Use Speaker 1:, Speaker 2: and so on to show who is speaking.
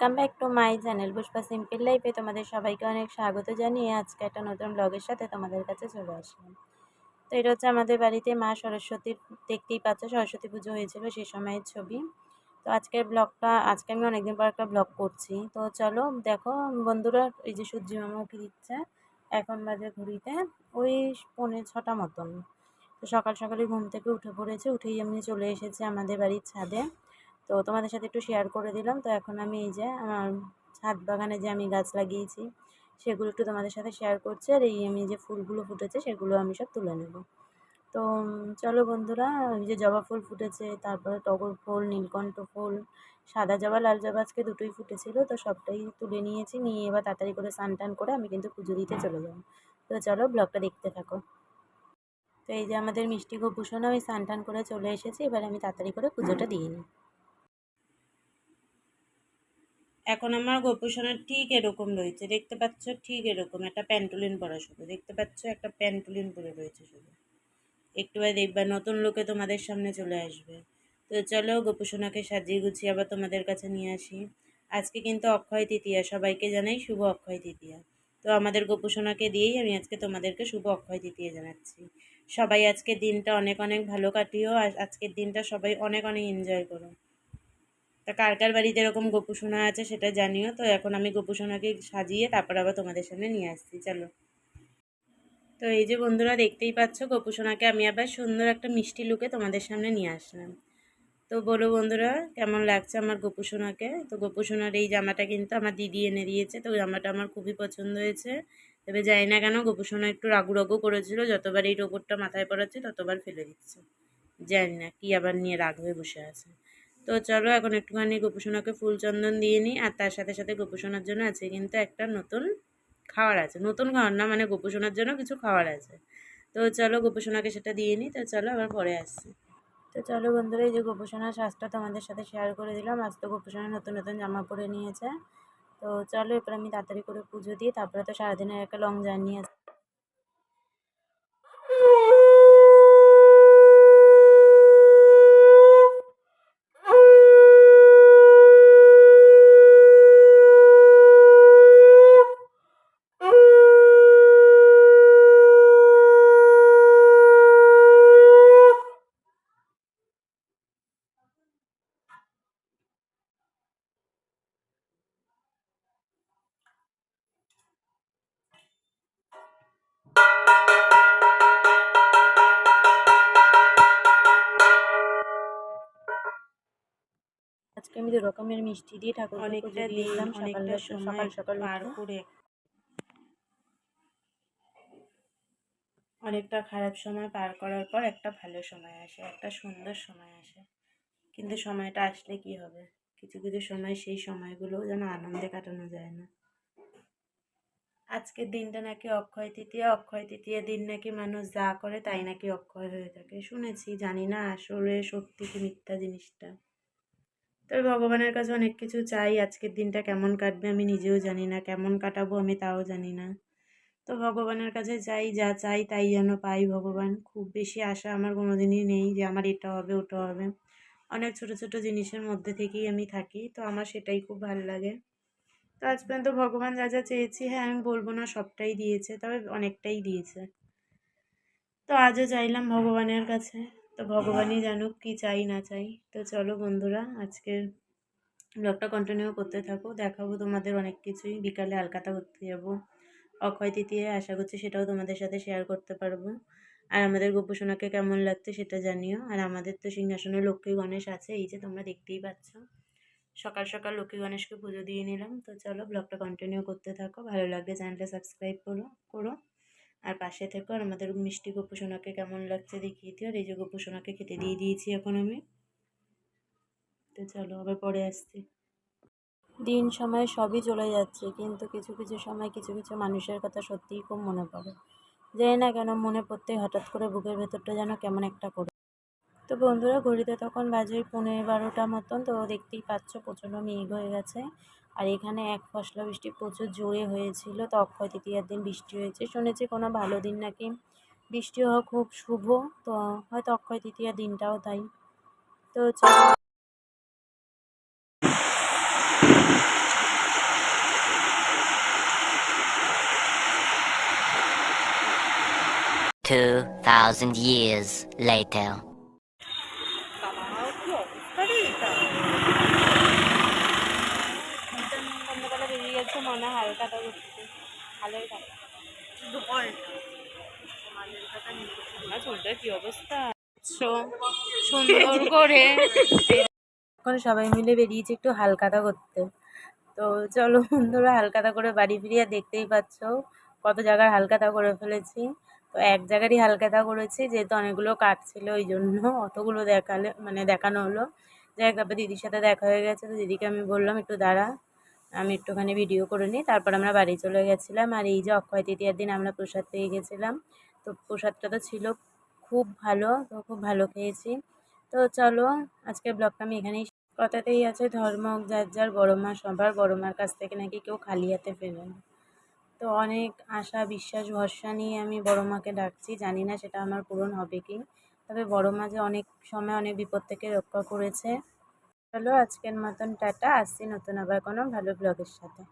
Speaker 1: Welcome back to my channel Pushpa simple লাইফে তোমাদের সবাইকে অনেক স্বাগত জানিয়ে আজকে একটা নতুন ব্লগের সাথে তোমাদের কাছে চলে আসলাম। তো এটা হচ্ছে আমাদের বাড়িতে মা সরস্বতীর দেখতেই পাচ্ছ সরস্বতী পুজো হয়েছিল সেই সময়ের ছবি। তো আজকের ব্লগটা, আজকে আমি অনেকদিন পর একটা ব্লগ করছি। তো চলো দেখো, বন্ধুরা, এই যে সূর্যি মামা উঠে দিচ্ছে, এখন বাজে ঘুরিতে ওই পৌনে ছটা মতন। তো সকাল সকালে ঘুম থেকে উঠে পড়েছে, উঠেই এমনি চলে এসেছে আমাদের বাড়ির ছাদে। তো তোমাদের সাথে একটু শেয়ার করে দিলাম। তো এখন আমি এই যে, আমার ছাদ বাগানে যে আমি গাছ লাগিয়েছি, সেগুলো একটু তোমাদের সাথে শেয়ার করছি। আর এই আমি যে ফুলগুলো ফুটেছে, সেগুলো আমি সব তুলে নেব। তো চলো বন্ধুরা, ওই যে জবা ফুল ফুটেছে, তারপরে টগর ফুল, নীলকণ্ঠ ফুল, সাদা জবা, লাল জবা আজকে দুটোই ফুটেছিল। তো সবটাই তুলে নিয়েছি, নিয়ে এবার তাড়াতাড়ি করে স্নান টান করে আমি কিন্তু পুজো দিতে চলে যাব। তো চলো ব্লগটা দেখতে থাকো। তো এই যে আমাদের মিষ্টি গোপুষণ আমি স্নান টান করে চলে এসেছি, এবার আমি তাড়াতাড়ি করে পুজোটা দিয়ে নিই। এখন আমার গোপুসোনার ঠিক এরকম রয়েছে। দেখতে পাচ্ছ, ঠিক এরকম। একটা প্যান্টুলিন পরা শুধু। দেখতে পাচ্ছ, একটা প্যান্টুলিন পরে রয়েছে শুধু। একটু দেখবা নতুন লোকে তোমাদের সামনে চলে আসবে। তো চলো, গোপুসোনাকে সাজিয়ে গুছিয়ে আবার তোমাদের কাছে নিয়ে আসি। আজকে কিন্তু অক্ষয় তৃতীয়া। সবাইকে জানাই শুভ অক্ষয় তৃতীয়া। তো আমাদের গোপুসোনাকে দিয়েই আমি আজকে তোমাদেরকে শুভ অক্ষয় তৃতীয়া জানাচ্ছি। সবাই আজকের দিনটা অনেক অনেক ভালো কাটিও। আর আজকের দিনটা সবাই অনেক অনেক এনজয় করো। তা কার কার বাড়িতে এরকম গোপুসোনা আছে সেটা জানিও। তো এখন আমি গোপুসোনাকে সাজিয়ে তারপর আবার তোমাদের সামনে নিয়ে আসছি, চলো। তো এই যে বন্ধুরা দেখতেই পাচ্ছ গোপুসোনাকে আমি আবার সুন্দর একটা মিষ্টি লুকে তোমাদের সামনে নিয়ে আসলাম। তো বলো বন্ধুরা, কেমন লাগছে আমার গোপুসোনাকে তো গোপুসোনার এই জামাটা কিন্তু আমার দিদি এনে দিয়েছে, তো জামাটা আমার খুবই পছন্দ হয়েছে। তবে যাই না কেন গোপুসোনা একটু রাগু রাগু করেছিল, যতবার এই রোবটটা মাথায় পড়াচ্ছে ততবার ফেলে দিচ্ছে। জানি না কি আবার নিয়ে রাগ হয়ে বসে আছে। তো চলো এখন একটুখানি গোপুসোনাকে ফুল চন্দন দিয়ে নিই, আর তার সাথে সাথে গোপুসোনার জন্য আছে কিন্তু একটা নতুন খাওয়ার আছে। নতুন খাওয়ার না মানে গোপুসোনার জন্য কিছু খাওয়ার আছে। তো চলো গোপুসোনাকে সেটা দিয়ে নিই, তো চলো আবার পরে আসছি। তো চলো বন্ধুরা, এই যে গোপুসোনার শ্বাসটা তোমাদের সাথে শেয়ার করে দিলাম। আজ তো গোপুসোনা নতুন নতুন জামা পরে নিয়েছে। তো চলো এরপর আমি তাড়াতাড়ি করে পুজো দিই, তারপরে তো সারাদিনের একটা লং জার্নি আছে। দু রকমের মিষ্টি দিয়ে ঠাকুর
Speaker 2: অনেকটা
Speaker 1: দিলাম
Speaker 2: অনেকটা সময়
Speaker 1: সকাল সকাল
Speaker 2: পার করে। অনেকটা খারাপ সময় পার করার পর একটা ভালো সময় আসে একটা সুন্দর সময় আসে। কিন্তু সময়টা আসলে কি হবে? কিছু কিছু সময় সেই সময়গুলো যেন আনন্দে কাটানো যায় না। আজকের দিনটা নাকি অক্ষয় তৃতীয়া অক্ষয় তৃতীয়া দিন নাকি মানুষ যা করে তাই নাকি অক্ষয় হয়ে থাকে। শুনেছি জানি না আসলে সত্যি কি মিথ্যা জিনিসটা। তবে ভগবানের কাছে অনেক কিছু চাই, আজকের দিনটা কেমন কাটবে আমি নিজেও জানি না, কেমন কাটাবো আমি তাও জানি না। তো ভগবানের কাছে চাই, যা চাই তাই যেন পাই ভগবান। খুব বেশি আশা আমার কোনো দিনই নেই যে আমার এটা হবে, ওটা হবে। অনেক ছোট ছোট জিনিসের মধ্যে থেকেই আমি থাকি, তো আমার সেটাই খুব ভালো লাগে। তো আজ পর্যন্ত ভগবান যা যা চেয়েছি হ্যাঁ আমি বলব না সবটাই দিয়েছে, তবে অনেকটাই দিয়েছে। তো আজও চাইলাম ভগবানের কাছে। তো ভগবানই জানুক কি চাই না চাই। তো চলো বন্ধুরা আজকের ব্লগটা কন্টিনিউ করতে থাকো। দেখাবো তোমাদের অনেক কিছুই। বিকালে আলকাতা করতে যাব। অক্ষয় তৃতীয় আশা করছি সেটাও তোমাদের সাথে শেয়ার করতে পারব। আর আমাদের গোপুসোনাকে কেমন লাগছে সেটা জানিও। আর আমাদের তো সিংহাসনে লক্ষ্মী গণেশ আছে এই যে তোমরা দেখতেই পাচ্ছ। সকাল সকাল লক্ষ্মী গণেশকে পুজো দিয়ে নিলাম। তো চলো ব্লগটা কন্টিনিউ করতে থাকো। ভালো লাগলে চ্যানেলটা সাবস্ক্রাইব করো করো। পাশে থেকো আর আমাদের মিষ্টি গোপুসোনাকে কেমন লাগছে দেখিয়ে দিও আর এই যে গোপুসোনাকে খেতে দিয়ে দিয়েছি এখন আমি। তো চলো আবার পরে আসছি।
Speaker 1: দিন সময় সবই চলে যাচ্ছে, কিন্তু কিছু কিছু সময় কিছু কিছু মানুষের কথা সত্যিই খুব মনে পড়ে। জানি না কেন মনে পড়তে হঠাৎ করে বুকের ভেতরটা যেন কেমন একটা করে তো বন্ধুরা, ঘড়িতে তখন বাজে পনেরো বারোটা মতন, তো দেখতেই পাচ্ছ প্রচণ্ড মেঘ হয়ে গেছে। আর এখানে এক ফসলা বৃষ্টি প্রচুর জোরে হয়েছিল, তো অক্ষয় তৃতীয়ার দিন বৃষ্টি হয়েছে। শুনেছি কোনো ভালো দিন নাকি? বৃষ্টি হওয়া খুব শুভ, তো হয়তো অক্ষয় তৃতীয়ার দিনটাও তাই। তো Two
Speaker 3: thousand years later.
Speaker 1: বাবা কি অবস্থা রে এটা সন্ধ্যাবেলা বেরিয়ে যাচ্ছে মনে হালকাটা করতে হালের চুলটার কি অবস্থা? সুন্দর করে। এখন সবাই মিলে বেরিয়েছে একটু হালকাতা করতে। তো চলো বন্ধুরা হালকাতা করে বাড়ি ফিরিয়ে দেখতেই পাচ্ছ কত জায়গার হালকাতা করে ফেলেছি। তো এক জায়গারই হালকাতা করেছি, যেহেতু অনেকগুলো কাজ ছিল, ওই জন্য অতগুলো দেখালে মানে দেখানো হলো। যাই তারপর দিদির সাথে দেখা হয়ে গেছে, তো দিদিকে আমি বললাম, একটু দাঁড়া, আমি একটুখানি ভিডিও করে নিই। তারপর আমরা বাড়ি চলে গেছিলাম, আর এই যে অক্ষয় তৃতীয়ার দিন আমরা প্রসাদ পেয়ে গেছিলাম। তো প্রসাদটা তো ছিল খুব ভালো, তো খুব ভালো খেয়েছি। তো চলো, আজকের ব্লগটা আমি এখানেই কথাতেই আছে, ধর্ম যার যার, বড় মা সবার, বড় মার কাছ থেকে নাকি কেউ খালি হাতে ফেরে না তো অনেক আশা, বিশ্বাস, ভরসা নিয়ে আমি বড়ো মাকে ডাকছি। জানি না সেটা আমার পূরণ হবে কি। তবে বড়ো মা যে অনেক সময় অনেক বিপদ থেকে রক্ষা করেছে। চলো আজকের মতন টাটা। আসছি নতুন আবার কোনো ভালো ব্লগের সাথে।